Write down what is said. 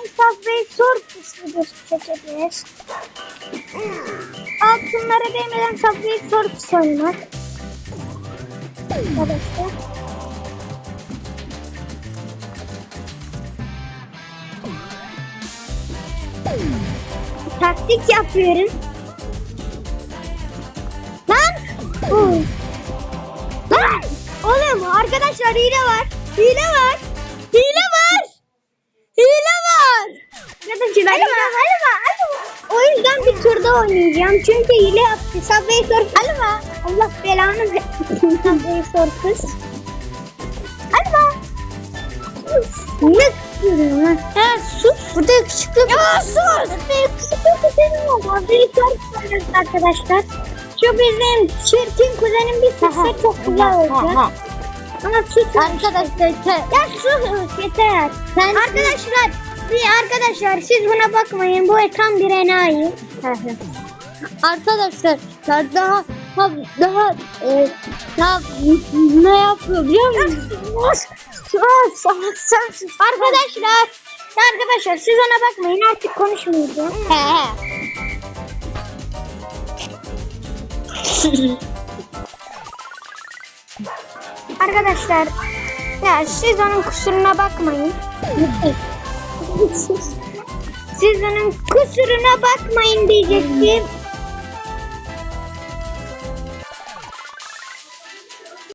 değmeyen Subway Surf ismi seçebiliriz. Altınlara değmeden Subway Surf oynamak. Arkadaşlar. Taktik yapıyorum. Lan! Uy. Lan! Oğlum arkadaşlar hile var. Hile var. Hile var. Arkadaşlar hile var. O yüzden bir turda oynayacağım. Çünkü hile yaptı. Subway Surf. Alma. Allah belanı versin. Subway Surf'ız. Alma. Ne diyorum lan? Ha sus. Burada yakışıklı Ya sus. Burada yakışıklı kuzenim var. Subway Surf oynuyoruz arkadaşlar. Şu bizim çirkin kuzenim bir sesle çok güzel olacak. Ama sus. Arkadaşlar ya sus yeter. Sen arkadaşlar bir arkadaşlar siz buna bakmayın. Bu ekran bir enayi. arkadaşlar daha daha daha e, daha ne yapıyor biliyor musun? arkadaşlar arkadaşlar siz ona bakmayın artık konuşmayacağım. Arkadaşlar ya siz onun kusuruna bakmayın. siz onun kusuruna bakmayın diyecektim.